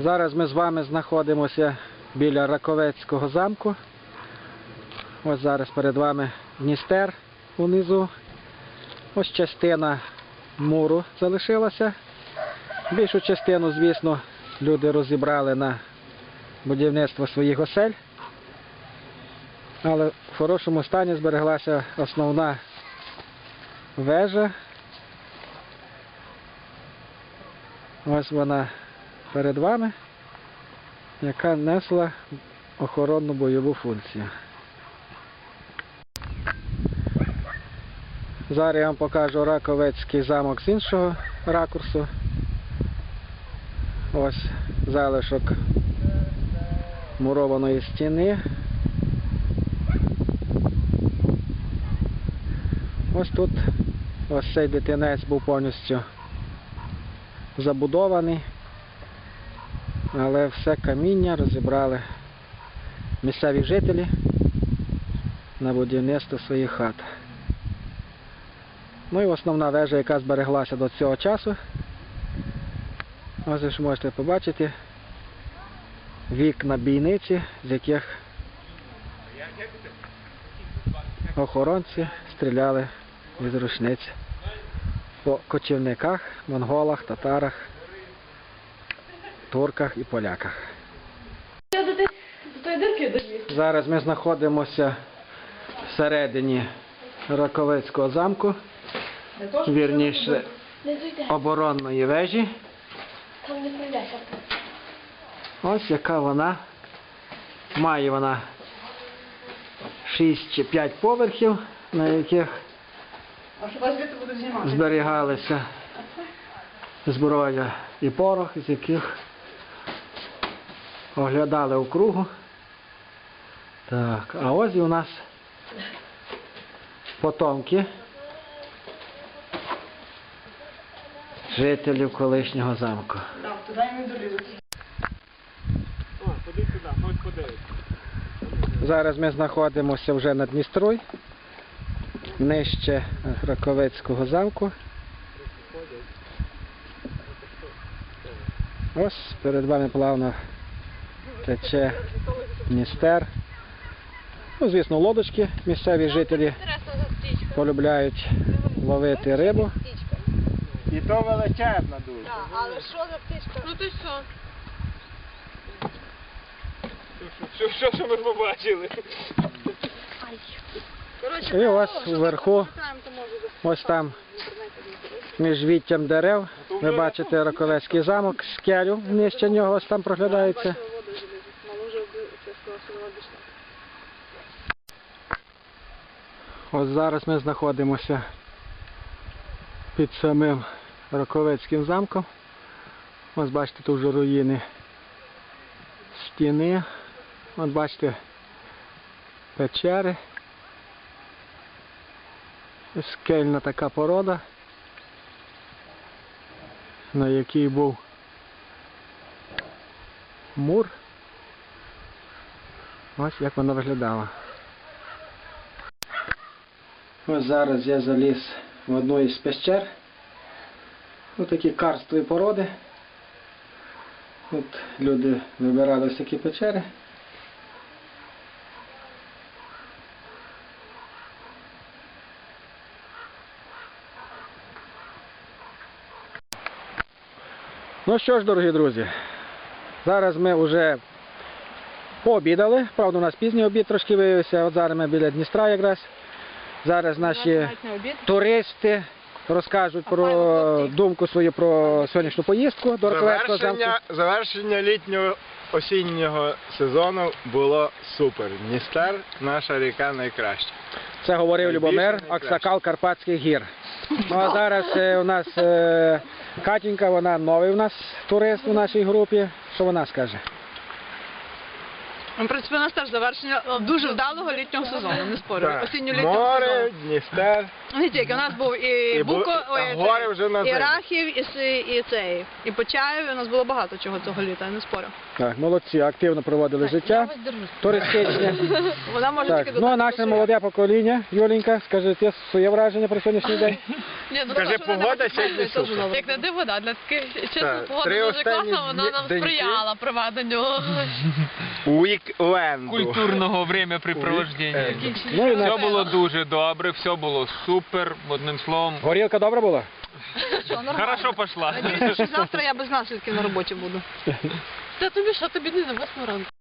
Зараз ми з вами знаходимося біля Раковецького замку. Ось зараз перед вами Дністер унизу. Ось частина муру залишилася. Більшу частину, звісно, люди розібрали на будівництво своїх осель. Але в хорошому стані збереглася основна вежа. Ось вона перед вами, яка несла охоронну бойову функцію. Зараз я вам покажу Раковецький замок з іншого ракурсу. Ось залишок мурованої стіни. Ось тут ось цей дитинець був повністю забудований, але все каміння розібрали місцеві жителі на будівництво своїх хат. Ну і основна вежа, яка збереглася до цього часу. Ось ви ж можете побачити вікна бійниці, з яких охоронці стріляли із рушниць по кочівниках, монголах, татарах, турках і поляках. Зараз ми знаходимося всередині Раковецького замку, вірніше оборонної вежі. Там не пройдеться. Ось яка вона. Має вона 6 чи 5 поверхів, на яких зберігалися зброя і порох, з яких оглядали округу. Так, а ось і у нас потомки жителів колишнього замку. Так, туди не долізу. О, ходи сюди, ось подивись. Зараз ми знаходимося вже на Дністрой, нижче Раковецького замку. Ось перед вами плавно тече Дністер. Ну, звісно, лодочки місцеві жителі полюбляють ловити рибу. І то величезна дуже. Але що за птичка? Ну ти що? Що, що, що ми побачили? І ось вверху, ось там, між віттям дерев, ви бачите Раковецький замок, скелю нижче нього ось там проглядається. Ось зараз ми знаходимося під самим Раковецьким замком. Ось бачите, тут вже руїни стіни. От бачите печери. Скельна така порода, на якій був мур. Ось як вона виглядала. Ось зараз я заліз в одну із пещер. Ось такі карстові породи. Тут люди вибирали ось такі печери. Ну що ж, дорогі друзі, зараз ми вже пообідали. Правда, у нас пізній обід трошки виявився. От зараз ми біля Дністра якраз. Зараз наші туристи розкажуть про думку свою про сьогоднішню поїздку до Раковецького замку. Завершення, завершення літнього осіннього сезону було супер. Дністер, наша ріка найкраща. Це говорив Найбільше, Любомир, найкраще. Аксакал Карпатських гір. Ну а зараз е, у нас е, Катінька, вона новий у нас турист у нашій групі. Що вона скаже? В принципі, у нас теж завершення дуже вдалого літнього сезону, не спорю. Так, Осінньо-літнього Море. Дністер. Не тільки, у нас був і, І бу- Буко, ой, а гори вже на і зиму. Рахів, і, Си- і цей, і Почаєв, у нас було багато чого цього літа, я не спорю. Так, молодці, активно проводили життя. Туристичне. Вона може Так, тільки ну а додати наше молоде покоління, Юленька, скажи ти своє враження про сьогоднішній день. Ні, ну Скажи, що вона погода сьогодні теж супер. добре. Як не диво, да, для таких чесно, Так, погода три дуже останні класна, вона дні- нам деньки. сприяла проведенню. Вікленду. культурного времяпрепровождения. Ну і Все було дуже добре, все було супер, одним словом. горілка добра була? Хорошо. Надіюся, що завтра я без наслідків на роботі буду. Та тобі що, тобі не на восьму ранку.